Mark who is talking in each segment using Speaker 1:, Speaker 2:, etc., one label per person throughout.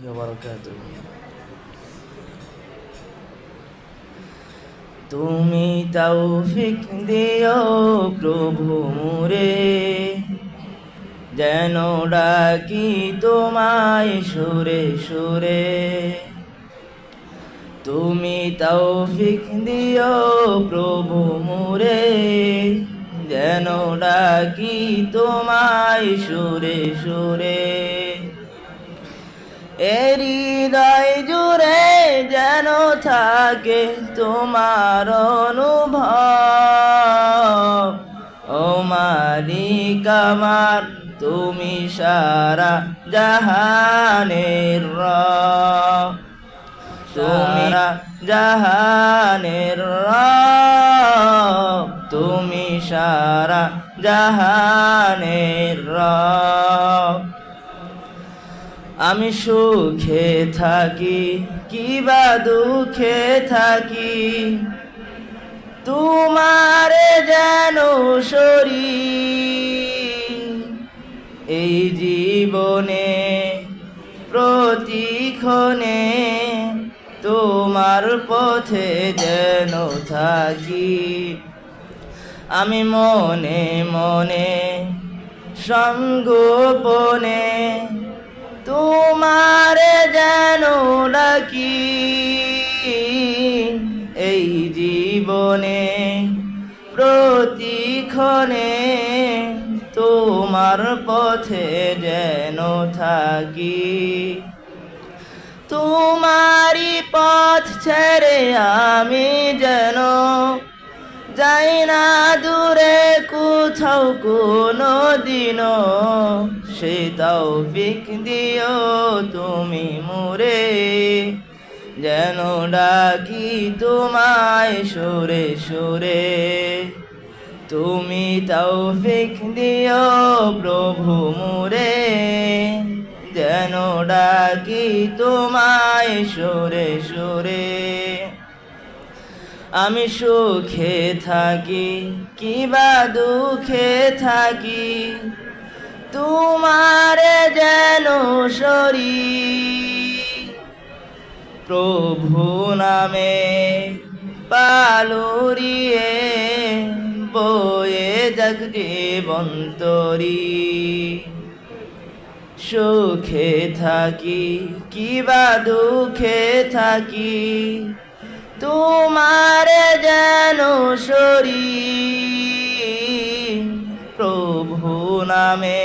Speaker 1: তুমি তুমি তৌফিক দিও প্রভু মুরে, যেন ডাকি তোমায় সুরে সুরে। তুমি তৌফিক দিও প্রভু মুরে, যেন ডাকি তোমায় সুরে সুরে। হৃদয় জুড়ে যেন থাকে তোমার অনুভব। ও মালিক আমার তুমি সারা জাহানের র তুমি জাহানের র তুমি সারা জাহানের রব। আমি সুখে থাকি, কিবা দুঃখে থাকি। তোমার যেন শরী এই জীবনে, প্রতিক্ষণে তোমার পথে যেন থাকি। আমি মনে মনে, সঙ্গোপনে তোমার যেন ডাকি এই জীবনে, প্রতিক্ষণে তোমার পথে যেন থাকি। তোমারই পথ ছেড়ে আমি যেন না দূরে কোথাও কোনো দিনও। সে তৌফিক দিও তুমি মুরে। যেন ডাকি তোমায় সুরে সুরে। তুমি তৌফিক দিও প্রভু মুরে। যেন ডাকি তোমায় সুরে সুরে। আমি সুখে থাকি, কিবা দুঃখে থাকি। তোমার যেন সরি। প্রভু নামে পালুরিয়ে বয়ে যাক জীবন্তরী সুখে থাকি, কিবা দুঃখে থাকি। তোমার নামে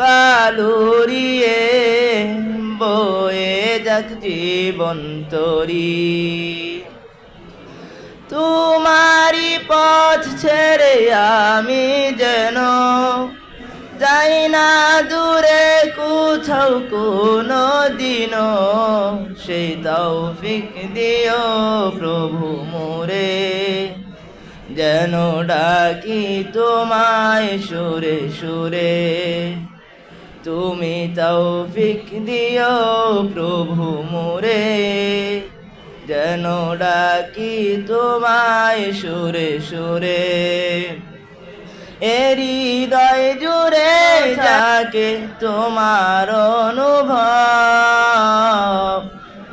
Speaker 1: পালুরিয়ে বয়ে যাক জীবন্তরী তোমারি পথ ছেড়ে আমি যেন যাই না দূরে, কোথাও কোনো দিনও সেই তৌফিক দিও প্রভু মোরে। যেন ডাকি তোমায় সুরে সুরে। তুমি তৌফিক দিও প্রভু মোরে। যেন ডাকি তোমায় সুরে সুরে। হৃদয় জুড়ে থাকে তোমার অনুভব।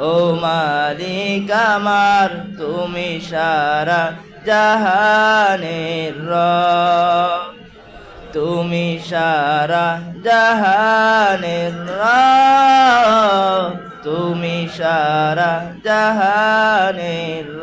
Speaker 1: ও মালিক আমার, তুমি সারা জাহানের রব। তুমি সারা জাহানের রব। তুমি সারা জাহানের